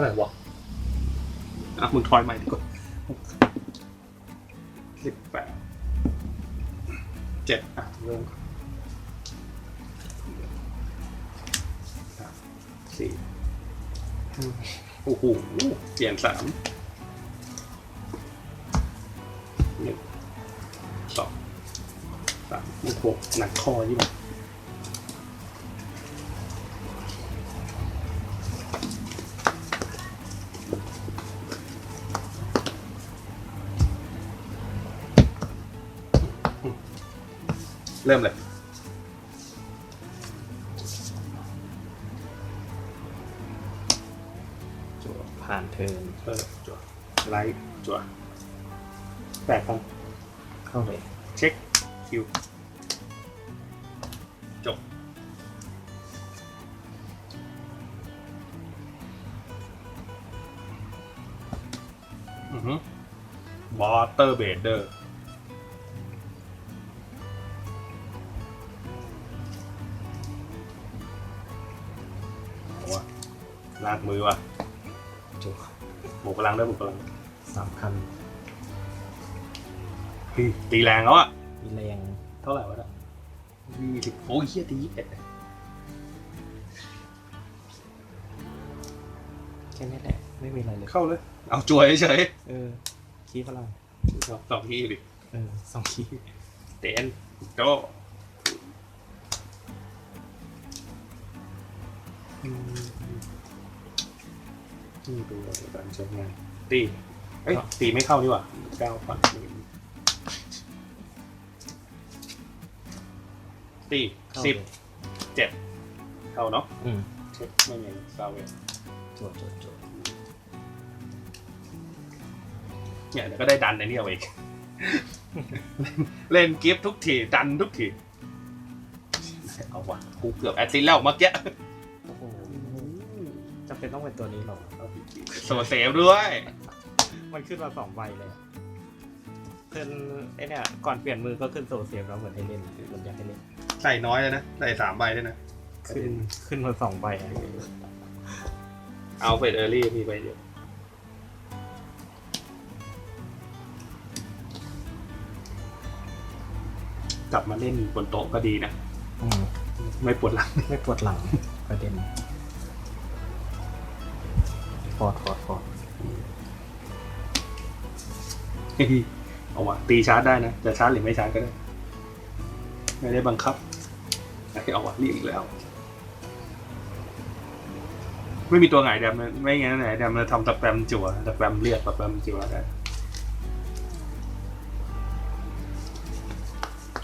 าไหร่วะอะมึงทอยใหม่ดีกว่าสิบแปดเจ็ดอะเริ่มก่อนสามสี่ห้าโอ้โหเปลี่ยนสามหนึ่งสองสามโอ้โหหนักคอยิ่ง เริ่มเลยจั่วผ่านเทิร์นเออจั่วไลท์จั่วแปดครั้งเข้าเลยเช็คคิวจบอือฮึวอเตอร์เบดเดอร์ ลากมือว่ะจั่วบุกพลังด้วยบุกพลังสามพันเฮ้ยตีแรงแล้วอะมีแรงเท่าไหร่วะเนี่ยยี่สิบโอ้ยเฮียตียี่สิบเอ็ดแค่นี้แหละ ไม่มีอะไรเลย เข้าเลย เอาจวยเฉยเออคีพลังๆสองสองทีดิเออสองคีเตนโจอืม นี่เป็นการใช้งานตีเอ้ยตีไม่เข้าดีกว่าเก้าพันตีเข้าสิบเลยเจ็ดเข้าเนาะอืมเช็คไม่มีซาเวลจั่วจั่วจั่วเนี่ยเดี๋ยวก็ได้ดันในนี่เอาเองเล่นกิฟต์ทุกที ดันทุกที เอาวะกูเกือบแอดซินแล้วเมื่อกี้โอ้โหจำ เป็นต้องเป็นตัวนี้หรอโซเซฟด้วย มันขึ้นมาสองใบเลยอะขึ้นไอเนี่ยก่อนเปลี่ยนมือก็ขึ้นโซเซียมแล้วเหมือนให้เล่นเหมันอยากให้เล่นใส่น้อยเลยนะ ใส่สามใบด้วยนะ ขึ้นขึ้นมาสองใบอะเอาเฟดเออร์ลี่มีใบเดียวกลับมาเล่นบนโต๊ะก็ดีนะ อืมไม่ปวดหลัง ไม่ปวดหลังประเด็นฟ อร์ดฟอร์ดฟอร์ดเอาวะตีชาร์จได้นะจะชาร์จหรือไม่ชาร์จก็ได้ ไม่ได้บังคับเอาวะรีบอีกแล้ว ไม่มีตัวไหนแดมนะไม่งั้นไหนแดมจะทำตะแปมจั่วตะแปมเรียกตะแปมจั่วได้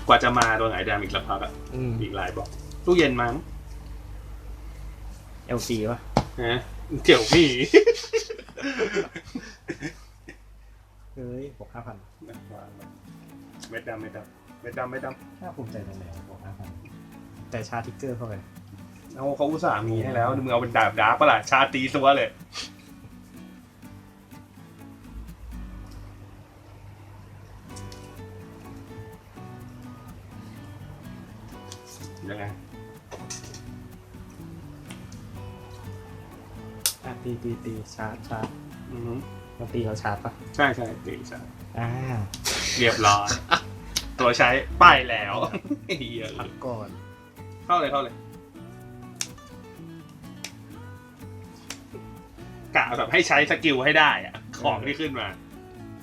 กว่าจะมาตัวไหนแดมอีกสักพักอะอืมอีกหลายบอกตู้เย็นมั้งเอลซีป่ะฮะ เกี่ยวพี่เฮ้ยบวกห้าพันเม็ดดำเม็ดดำเม็ดดำเม็ดดน่าภูมิใจตรงไหนบวกห้าพันแต่ชาร์จทิกเกอร์เข้าไปำเอาเขาอุตส่าห์มีให้แล้วมึงเอาเป็นดาบดาบปะล่ะชาตีซัวเลยยังไง อะตีตีตีชาร์จชาร์จอือฮึมาตีเราชาร์จป่ะใช่ใช่ตีใช่อ่าเรียบร้อยตัวใช้ป้ายแล้วเฮียพักก่อนเข้าเลยเข้าเลยกะแบบให้ใช้สกิลให้ได้อะของที่ขึ้นมา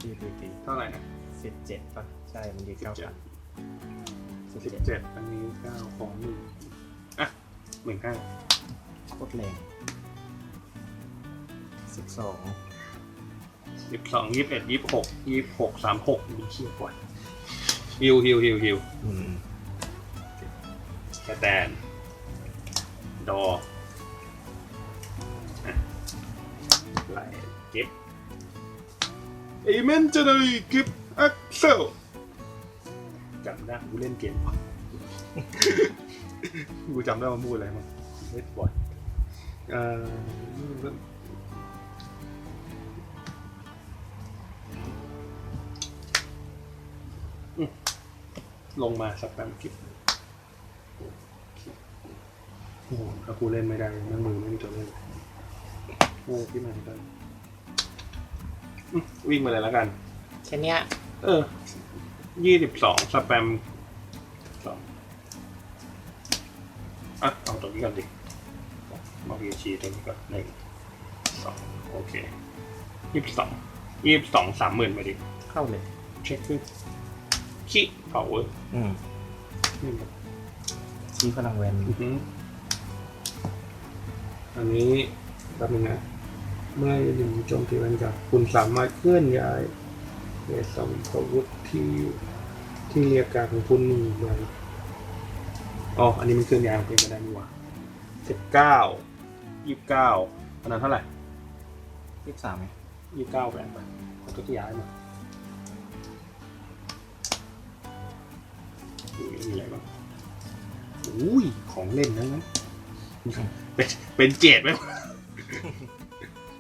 ตีตีตีเท่าไหร่นะสิบเจ็ดป่ะใช่มันดีเก้าพันสิบสิบเจ็ดเจ็ดอันนี้เก้าของหนึ่งอะหมื่นห้าโคตรแรง สิบสองสิบสองยี่สิบเอ็ดยี่สิบหกยี่สิบหกสามหกมีเชี่ยกว่าฮิวฮิวฮิวฮิวอืมสแตนดออะไหลกิฟเอเมนจะได้กิฟอักเซลจำได้กูเล่นเกมกูจำได้ว่าพูดอะไรมั้งเล่นบ่อยเอ่อ ลงมาสักแป๊บกิฟโอ้โหถ้ากูเล่นไม่ได้นั่งมือไม่มีตัวเล่นโอ้พี่มากันอืมวิ่งมาเลยแล้วกันแค่เนี้ย เออยี่สิบสองสแปมสองอะ เอาตรงนี้ก่อนดิมาพีชีตรงนี้ก่อนหนึ่งสองโอเคยี่สิบสองยี่สิบสองสามหมื่นไปดิ เข้าเลย เช็คขึ้น ขี้เผาเวอร์อืมนี่ชี้พลังแวนอือหืออันนี้แป๊บนึงนะ เมื่อหนึ่งโจมตีมันจากคุณสามารถเคลื่อนย้ายเวทสองอาวุธที่ที่เรียกการของคุณหนึ่งใบอ๋อ อันนี้มันเคลื่อนย้ายของเป็นก็ได้นี่หว่าสิบเก้ายี่สิบเก้าอันนั้นเท่าไหร่ ยี่สิบสามไหม ยี่สิบเก้าแบนไปเขาก็จะย้ายมา มีอะไรบ้างอุ้ยของเล่นนั้นนะเป็นเป็นเจดไหม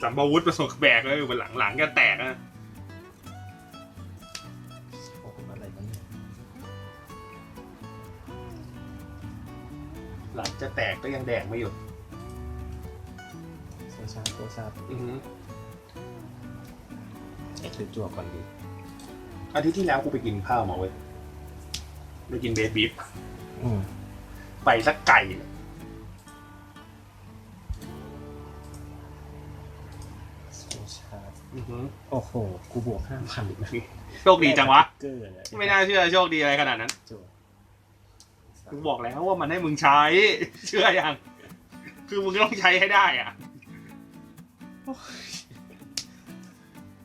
สัมบาวุธประสบแบกเลยอยู่บนหลังหลังก็แตกนะโอ้โหอะไรกันเนี่ยหลังจะแตกก็ยังแดกไม่หยุดโซชาร์จโซชาร์จอือหือเอ็กซ์จั่วก่อนดีอาทิตย์ที่แล้วกูไปกินข้าวมาเว้ย ไปกินเบสบีฟอืมไปสักไก่เลยโซชาร์จอือหือโอ้โห กูบวกห้าพันโชคดีจังวะ เกอร์เลยไม่น่าเชื่อโชคดีอะไรขนาดนั้นจั่วกูบอกแล้วว่ามันให้มึงใช้ เชื่อยัง คือมึงต้องใช้ให้ได้อะ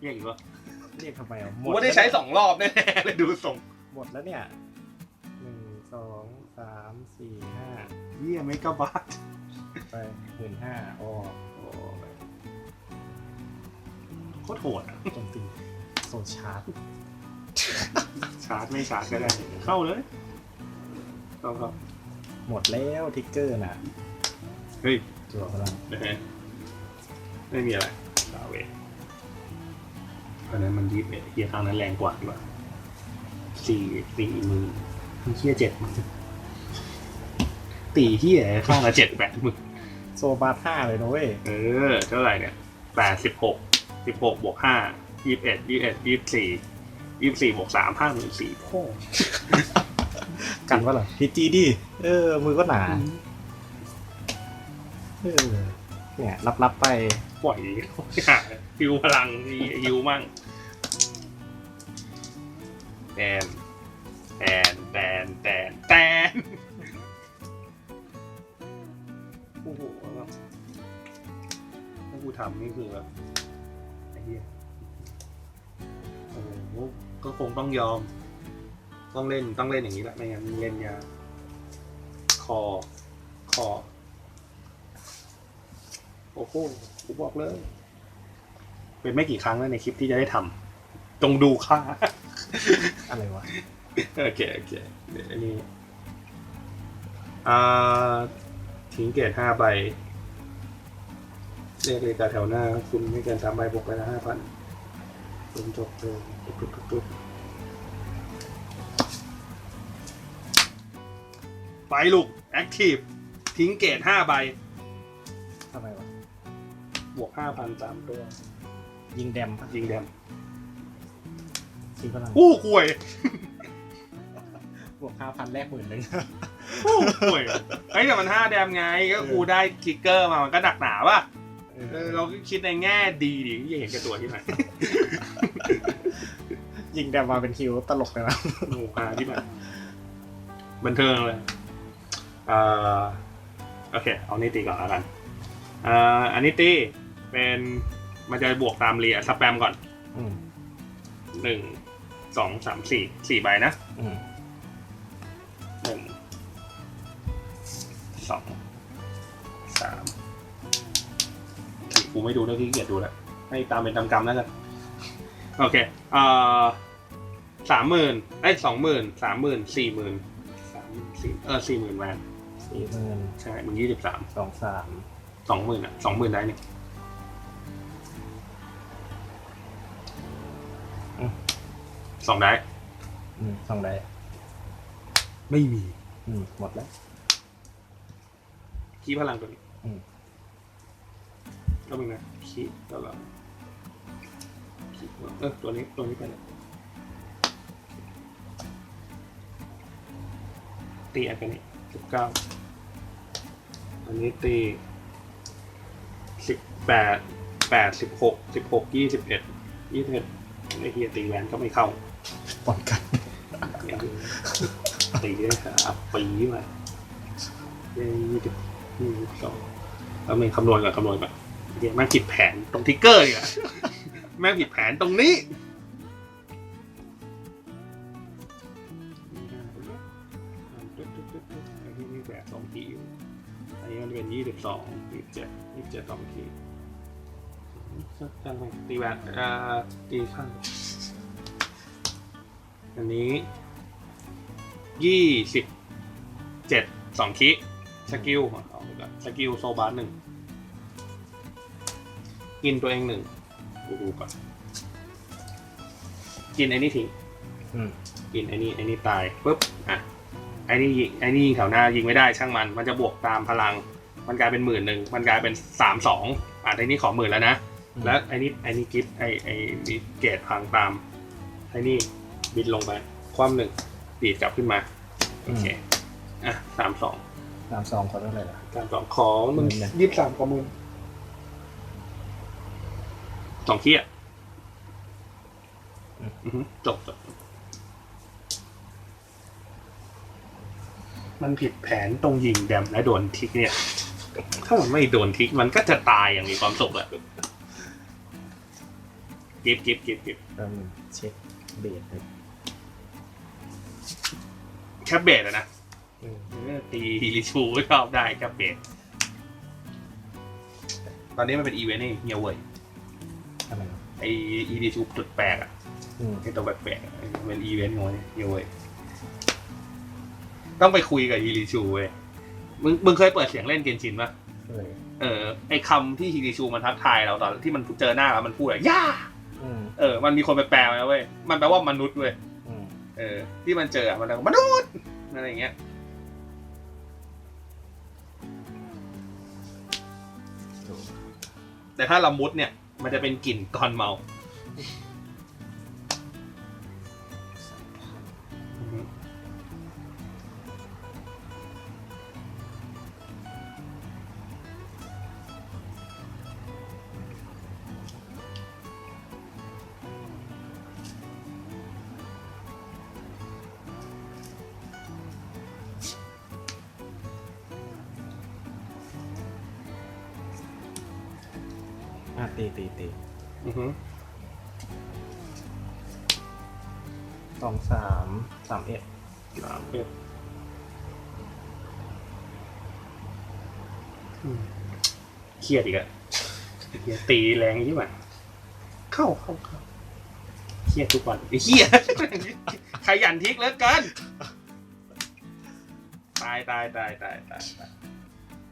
เรียกอีกวะเรียกทำไมอะหมกูดว่าได้ใช้สองรอบแน่ๆเลยดูส่งหมดแล้วเนี่ยหนึ่งสอง สามสี่ห้าเยี่ยไม่กะบาทไปหมื่นห้าอ๋อโอ้ยโคตรโหดอะโจมตีโซชาร์จชาร์จไม่ชาร์จก็ได้เข้าเลยเข้าเข้าหมดแล้วทิกเกอร์น่ะ เฮ้ยจั่วพลังนะฮะไม่มีอะไรสาเวทอันนั้นมันยีบเอ็ดเฮียทางนั้นแรงกว่าดีกว่าสี่สี่มือเฮียเจ็ดมือ ตีเฮียข้างละเจ็ดแปดมือโซบาท่าเลยนะเว้ยเออ เท่าไหร่เนี่ยแปดสิบหกสิบหกบวกห้ายี่สิบเอ็ดยี่สิบเอ็ดยี่สิบสี่ยี่สิบสี่บวกสามห้าหมื่นสี่พ่อกันว่าเหรอพีจีดิเออ มือก็หนาเออเนี่ย รับรับๆไปปล่อยหาฮิวพลังมีฮิวมั่งแตนแตนแตนแตนแตน อ้โหแบบถ้ากูทำนี่คือแบบไอ้เหี้ยโอ้โหก็คงต้องยอม ต้องเล่นต้องเล่นอย่างนี้แหละไม่งั้นเล่นยากคอคอโอ้โหกูบอกเลย เป็นไม่กี่ครั้งแล้วในคลิปที่จะได้ทำจงดูค่าอะไรวะ โอเค โอเคเดี๋ยวอันนี้อ่า ทิ้งเกตห้าใบเรียกเลยกาแถวหน้า คุณไม่เกินสามใบบวกไปละห้าพันคุณจบเลยตุ๊บตุ๊บตุ๊บตุ๊บไปลูก แอคทีฟ ทิ้งเกตห้าใบทำไมวะ บวกห้าพันสามตัว ยิงแดมปะยิงแดมซีพลังอู้ห่วย บวกห้าพันแรกหมื่นหนึ่ง อู้ห่วยไอ้ยแต่มันห้าแดมไงก็กูได้คิกเกอร์มามันก็หนักหนาป่ะเออเราก็คิดในแง่ดีดิอย่าเห็นแก่ตัวที่ไหนยิงแดมมาเป็นคิวตลกเลยนะโอ้โหหาที่ไหนบันเทิงเลยอ่าโอเค เอานิตีก่อนแล้วกันอ่าอันนี้ตีเป็นมันจะบวกตามเรียสแปมก่อนอืมหนึ่งสองสามสี่สี่ใบนะอืม กูไม่ดูแล้วขี้เกียจดูแล้วให้ตามเป็นตามกรรมแล้วกันโอเคเอ่อสามหมื่นไอ้สองหมื่นสามหมื่นสี่หมื่นสามสี่เออสี่หมื่นแวนสี่หมื่นใช่มึงยี่สิบสามสองสามสองหมื่นอะสองหมื่นได้นี่สองได้อืมสองได้ไม่มีอืมหมดแล้วขี้พลังตัวนี้อืม ก็มึงนะขีดแล้วเราขีดเออตัวนี้ตัวนี้ไปเลยตีอันกันนี้สิบเก้าอันนี้ตีสิบแปดแปดสิบหกสิบหกยี่สิบเอ็ดยี่สิบเอ็ดไอ้เฮียตีแหวนก็ไม่เข้าป้องกันอย่างนี้ตีได้อับปีมายี่สิบยี่สิบสองแล้วมีคำนวณก่อนคำนวณก่อน เดี๋ยวแม่งผิดแผนตรงทิกเกอร์อีกอะแม่งผิดแผนตรงนี้ อันนี้มีแบบสองทีอยู่ อันนี้มันเป็นยี่สิบสองยี่สิบเจ็ดยี่สิบเจ็ดสองทีสักจังไหมตีแหวนอ่าตีข้าง อันนี้ยี่สิบเจ็ดสองคิสกิลเอาไปก่อนสกิลโซบาร์หนึ่ง กินตัวเองหนึ่งดูดูก่อน กินไอ้นี่ทิ้งอืม กินไอ้นี่ไอ้นี่ตายปุ๊บอะไอ้นี่ยิงไอ้นี่ยิงแถวหน้ายิงไม่ได้ช่างมัน มันจะบวกตามพลัง มันกลายเป็นหมื่นหนึ่งมันกลายเป็นสามสองอะไอ้นี่ขอหมื่นแล้วนะแล้วไอ้นี่ไอ้นี่กิฟต์ไอ้ไอ้มีเกรดพังตามไอ้นี่บินลงไปความหนึ่งดีดกลับขึ้นมาโอเคอะสามสองสามสองคนเท่าไหร่ล่ะสามสองของมึงหมื่นนะยี่สิบสามของมึง สองขี้อะอือฮึจบจบมันผิดแผนตรงยิงแดมและโดนทิกเนี่ย ถ้ามันไม่โดนทิกมันก็จะตายอย่างมีความสุขแหละกิฟกิฟกิฟกิฟเริ่มเช็คเบสเลยแคปเบสอะนะอืมเออตีฮิริชูชอบได้แคปเบสตอนนี้มันเป็นอีเวนต์นี่เฮียเว่ย อะไรวะไออีดิชูจุดแปลกอะอืมไอตัวแปลกๆอะเป็นอีเวนต์ของมันเฮียเว่ยต้องไปคุยกับฮิริชูเว้ยมึงมึงเคยเปิดเสียงเล่นเกนชินปะเลยเออไอคำที่ฮิริชูมันทักทายเราตอนที่มันเจอหน้าเรามันพูดอะย่าอืมเออมันมีคนไปแปลมาแล้วเว้ยมันแปลว่ามนุษย์เว้ยอืมเออที่มันเจออะมันแบบมนุษย์อะไรอย่างเงี้ยถูกแต่ถ้าละมุดเนี่ย มันจะเป็นกลิ่นตอนเมา ตีตีตีอือฮึสองสามสามเอ็ดสามเอ็ดอืมเครียดอีกอะเหี้ยตีแรงยิ่งกว่าเข้าเข้าเข้าเครียดทุกวันไอ้เหี้ยขยันทิกเหลือเกินตายตายตายตายตายตาย